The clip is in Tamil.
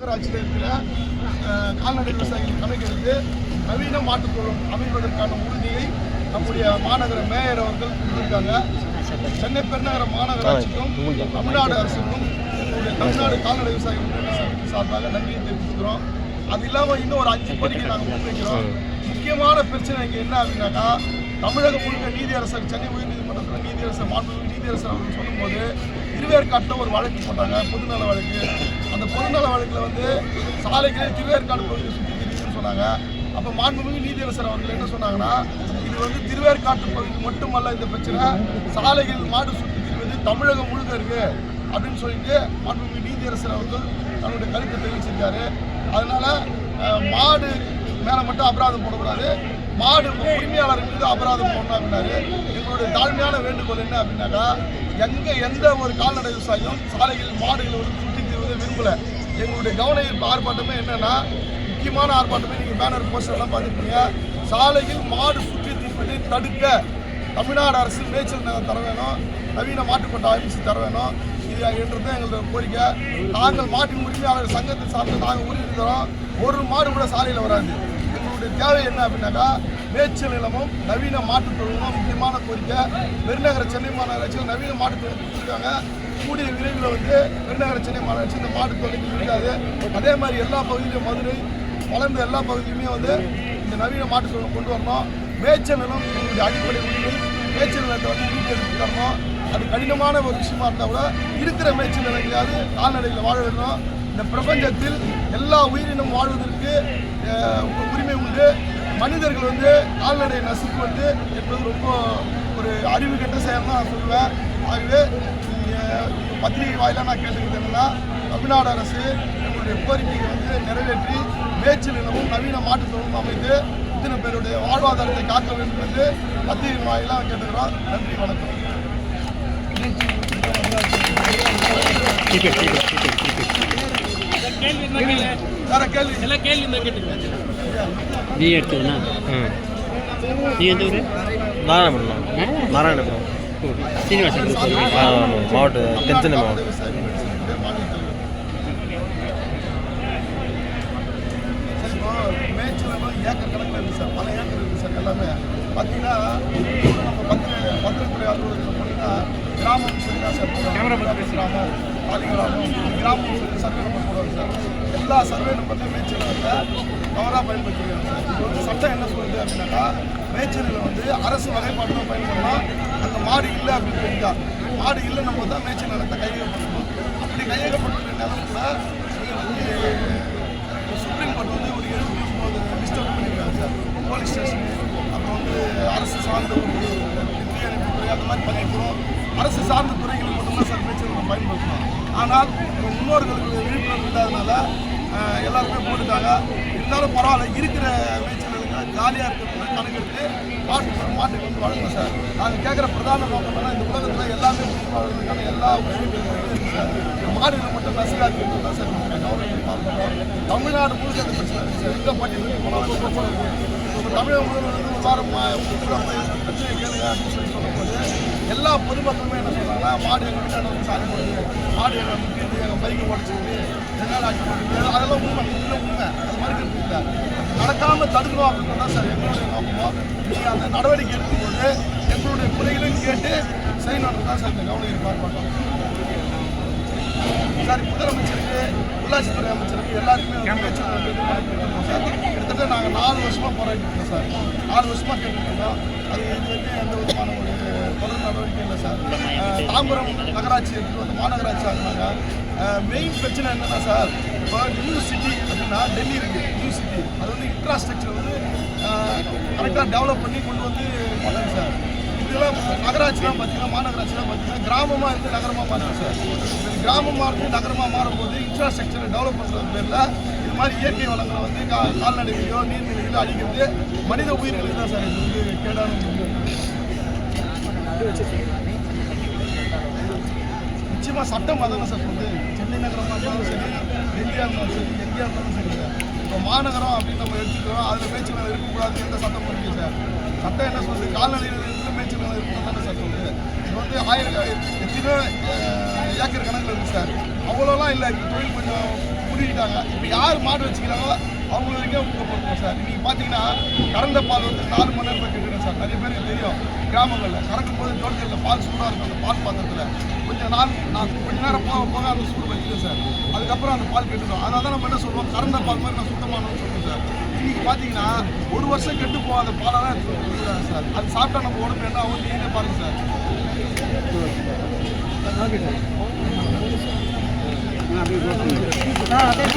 நகராட்சியில் இருக்கிற கால்நடை விவசாயிகள் கணக்கெடுத்து நவீன மாட்டுத் அமைப்பதற்கான உறுதியை நம்முடைய மாநகர மேயர் அவர்கள் கொடுத்திருக்காங்க. சென்னை பெருநகர மாநகராட்சிக்கும் தமிழ்நாடு அரசுக்கும் எங்களுடைய தமிழ்நாடு கால்நடை விவசாயிகள் முன்னேற்ற சங்கத்தின் சார்பாக நன்றியை தெரிவித்துக்கிறோம். அது இல்லாமல் இன்னும் ஒரு அஞ்சு கோரிக்கை நாங்கள் முன்வைக்கிறோம் முக்கியமான பிரச்சனை இங்கே என்ன அப்படின்னாக்கா தமிழகம் முழுக்க நீதியரசர் சென்னை உயர்நீதிமன்றத்தில் நீதியரசர் மாண்புமிகு நீதியரசர் அவர்கள் சொல்லும்போது இருவேற்காட்டில் ஒரு வழக்கு போட்டாங்க பொதுநல வழக்கு. அந்த பொதுநல வழக்கில் வந்து சாலைகளில் திருவேற்காடு பகுதியில் சுற்றி திரியுதுன்னு சொன்னாங்க. அப்போ மாண்புமிகு நீதியரசர் அவர்கள் என்ன சொன்னாங்கன்னா இது வந்து திருவேற்காட்டு பகுதி மட்டுமல்ல இந்த பிரச்சனை சாலைகளில் மாடு சுற்றி திரிவது தமிழகம் முழுக்க இருக்கு அப்படின்னு சொல்லிட்டு மாண்புமிகு நீதியரசர் அவர்கள் தன்னுடைய கருத்தை தெரிவிச்சிருக்காரு. அதனால மாடு மேலே மட்டும் அபராதம் போடக்கூடாது. மாடு உரிமையாளர் மீது அபராதம் போடணும் அப்படின்னாரு எங்களுடைய தாழ்மையான வேண்டுகோள் என்ன அப்படின்னாக்கா எங்கே எந்த ஒரு கால்நடை விவசாயியும் சாலைகளில் மாடுகளை வந்து விரும்பலை. எங்களுடைய கவன ஈர்ப்பு ஆர்ப்பாட்டமே என்னென்னா முக்கியமான ஆர்ப்பாட்டமே நீங்கள் பேனர் போஸ்டர்லாம் பார்த்துருக்கீங்க சாலையில் மாடு சுற்றி தீர்ப்பதை தடுக்க தமிழ்நாடு அரசு மேய்ச்சல் நிலம் தர வேணும். நவீன மாட்டுக்கொட்டை ஆஃபீஸ் தர வேணும். இது என்றது எங்களுடைய கோரிக்கை. நாங்கள் மாட்டின் உரிமையாளர் சங்கத்தை சார்ந்து நாங்கள் உறுதி தரோம் ஒரு மாடு கூட சாலையில் வராது. எங்களுடைய தேவை என்ன அப்படின்னாக்கா மேய்ச்சல் நிலமும் நவீன மாற்றுத் தொழிலும் முக்கியமான கோரிக்கை. பெருநகர சென்னை மாநகராட்சியில் நவீன மாட்டுத் தொழில் கொடுத்துருக்காங்க. கூடிய விரைவில் வந்து பெருநகர சென்னை மாநகராட்சி இந்த மாற்றுத் தொழில் இருக்காது. அதே மாதிரி எல்லா பகுதியிலும் மதுரை வளர்ந்த எல்லா பகுதியிலுமே வந்து இந்த நவீன மாற்றுத் தொழில் கொண்டு வரணும். மேய்ச்சல் நிலம் எங்களுடைய அடிப்படை உரிமை. மேய்ச்சல் நிலத்தை வந்து மீட்டெடுத்து தரணும். அது கடினமான ஒரு விஷயமா இருந்தால் கூட இருக்கிற மேய்ச்சல் நிலங்களையாவது கால்நடைகளை வாழ விடணும். இந்த பிரபஞ்சத்தில் எல்லா உயிரினம் வாழ்வதற்கு உரிமை உண்டு. மனிதர்கள் வந்து கால்நடை நசுக்குவது என்பது ரொம்ப ஒரு அறிவு கெட்ட செயல் தான் நான் சொல்லுவேன். ஆகவே பத்திரிகை வாயிலாக நான் கேட்டுக்கிறது என்னன்னா தமிழ்நாடு அரசு எங்களுடைய கோரிக்கையை வந்து நிறைவேற்றி மேய்ச்சல் இனமும் நவீன மாற்றுத்தொழிலும் அமைத்து இத்தனை பேருடைய வாழ்வாதாரத்தை காக்க வேண்டும் என்று பத்திரிகை வாயிலாக கேட்டுக்கிறோம் நன்றி வணக்கம். ठीक है ठीक है ठीक है ठीक है நீ எந்த ஊர் நாராயணபுரம் நாராயணபுரம் சீனிவாசன் ஆ, மாவட்ட தென்சென்னை மாவட்டம் ஏக்கர் கணக்கில் இருக்குது சார் பல ஏக்கர் இருக்குது சார் எல்லாமே பார்த்தீங்கன்னா நம்ம பத்திர பத்திரத்துறை அலுவலகத்தில் போனீங்கன்னா கிராமம் சரியா சார் கேமரா கிராமம் பாலி கிராமம் கிராமம் சொல்லி சர்வே நம்பர் போடுவாங்க சார். எல்லா சர்வே நம்பர்லையும் மேய்ச்சல் வந்து தவறாக பயன்படுத்திருக்காங்க சார். இது வந்து சட்டம் என்ன சொல்லுது அப்படின்னாக்கா மேய்ச்சலில் வந்து அரசு வகைப்பாடு தான் அந்த மாடு இல்லை அப்படின்னு தெரிஞ்சா மாடு இல்லை நம்ம தான் மேய்ச்சல் நிலத்தை கையகப்படுத்தணும். அப்படி கையகப்படுத்துகிற நிலம் கூட சுப்ரீம் கோர்ட் வந்து ஒரு எழுபத்தி ஒன்பது டிஸ்டர்ப் பண்ணிக்கிறாங்க சார். போலீஸ் ஸ்டேஷன் அப்புறம் வந்து அரசு சார்ந்த ஒரு தீயணைப்புத்துறை அந்த மாதிரி பண்ணிக்கிறோம் அரசு சார்ந்த துறைகளுக்கு மட்டும்தான் சார் மேய்ச்சல் நம்ம பயன்படுத்தணும் ஆனால் முன்னோர்களுக்கு விழிப்புணர்வு இல்லாதனால எல்லாருமே போட்டுட்டாங்க இருந்தாலும் பரவாயில்ல இருக்கிற மேய்ச்சல் ஜாலியாக இருக்கிற கணக்கெடுத்து மாட்டு மாட்டுக்கு வந்து வழங்கணும் சார். நாங்கள் கேட்குற பிரதான நோக்கம் என்ன இந்த உலகத்தில் எல்லாமே உயிர் வாழ்வதற்கான எல்லா உரிமைகளும் இருக்குது சார். இந்த மட்டும் நசுக்காக்கிறது தான் சார் கவர்மெண்ட் பார்க்கணும் தமிழ்நாடு முழுக்க அந்த பிரச்சனை இருக்குது சார். எந்த பட்டியலுக்கு போனாலும் இப்போ தமிழக முதல்வர் வந்து ஒரு வாரம் பிரச்சனை கேளுங்க அப்படின்னு சொல்லி சொல்லும்போது எல்லா பொதுமக்களுமே என்ன சொல்றாங்கன்னா மாடு எங்கள் வீட்டில் வந்து சாணி போடுது மாடு எங்கள் முக்கியத்து எங்கள் பைக்கு உடச்சிது என்னால் ஆக்கி போடுது அதெல்லாம் உண்மை இல்லை உண்மை அது மாதிரி இல்லை நடக்காம தடுக்கணும் அப்படின்னு தான் சார் எங்களுடைய நோக்கமோ நீங்கள் அந்த நடவடிக்கை எடுக்கும்போது எங்களுடைய குறைகளையும் கேட்டு செய்யணும் தான் சார் இந்த கவனம் இருப்பார் சார் முதலமைச்சருக்கு உள்ளாட்சித்துறை அமைச்சர் எல்லாருக்குமே வந்து கிட்டத்தட்ட நாங்கள் நாலு வருஷமாக போராடிட்டு சார். நாலு வருஷமாக கேட்டுருக்கோம் அது இது வரைக்கும் எந்த விதமான ஒரு தொடர் நடவடிக்கை இல்லை சார். தாம்பரம் நகராட்சி இருக்குது வந்து மாநகராட்சி ஆகினாங்க. மெயின் பிரச்சனை என்னென்னா சார் இப்போ நியூ சிட்டி அப்படின்னா டெல்லி இருக்குது நியூ சிட்டி அது வந்து இன்ஃப்ராஸ்ட்ரக்சர் வந்து கரெக்டாக டெவலப் பண்ணி கொண்டு வந்து பண்ணாங்க சார். இதெல்லாம் நகராட்சிலாம் பார்த்தீங்கன்னா மாநகராட்சிலாம் பார்த்தீங்கன்னா கிராமமாக இருந்து நகரமாக மாறுது சார். கிராமமாக இருந்து நகரமாக மாறும்போது இன்ஃப்ராஸ்ட்ரக்சரை டெவலப் பண்ணுறது பேரில் இது மாதிரி இயற்கை வளங்களை வந்து கா கால்நடைகளையோ நீர்நிலைகளோ அழிக்கிறது மனித உயிர்களுக்கு தான் சார் இது வந்து கேடான நிச்சயமாக சட்டம் அதானே சார் வந்து. சென்னை நகரமாக இருந்தாலும் சரி டெல்லியாக இருந்தாலும் சரி எங்கேயா இருந்தாலும் சரி சார். இப்போ மாநகரம் அப்படின்னு நம்ம எடுத்துக்கிறோம் அதில் பேச்சு நிலம் இருக்கக்கூடாது எந்த சட்டம் இருக்கு சார். சட்டம் என்ன சொல்லுது? கால்நடைகள் இருந்து மேய்ச்சல் தானே சார் சொல்லுது இது வந்து ஆயிரம் எத்தனையோ ஏக்கர் கணக்கில் இருக்குது சார் அவ்வளோலாம் இல்லை இப்போ தொழில் கொஞ்சம் கூடி இப்போ யார் மாடு வச்சுக்கிறாங்களோ அவங்க வரைக்கும் ஊக்கப்படுத்தும் சார் நீங்கள் பார்த்தீங்கன்னா கறந்த பால் வந்து நாலு மணி நேரத்தில் கெட்டுடும் சார் நிறைய பேருக்கு தெரியும் கிராமங்களில் கறக்கும் போது தோட்டத்தில் பால் சூடாக இருக்கும் அந்த பால் பாத்திரத்தில் கொஞ்சம் நாள் நான் கொஞ்ச நேரம் போக போக அந்த சூடு வச்சுக்கேன் சார் அதுக்கப்புறம் அந்த பால் கெட்டுடும் அதனால தான் நம்ம என்ன சொல்லுவோம் கறந்த பால் மாதிரி நான் சுத்தமானு சொல்லுவோம் சார். இன்னைக்கு பார்த்தீங்கன்னா ஒரு வருஷம் கெட்டு போகாத பாலெல்லாம் சார். அது சாப்பிட்டா நம்ம உடம்பு என்ன ஆகும் நீங்களே பாருங்க சார். ஆ, அப்படியே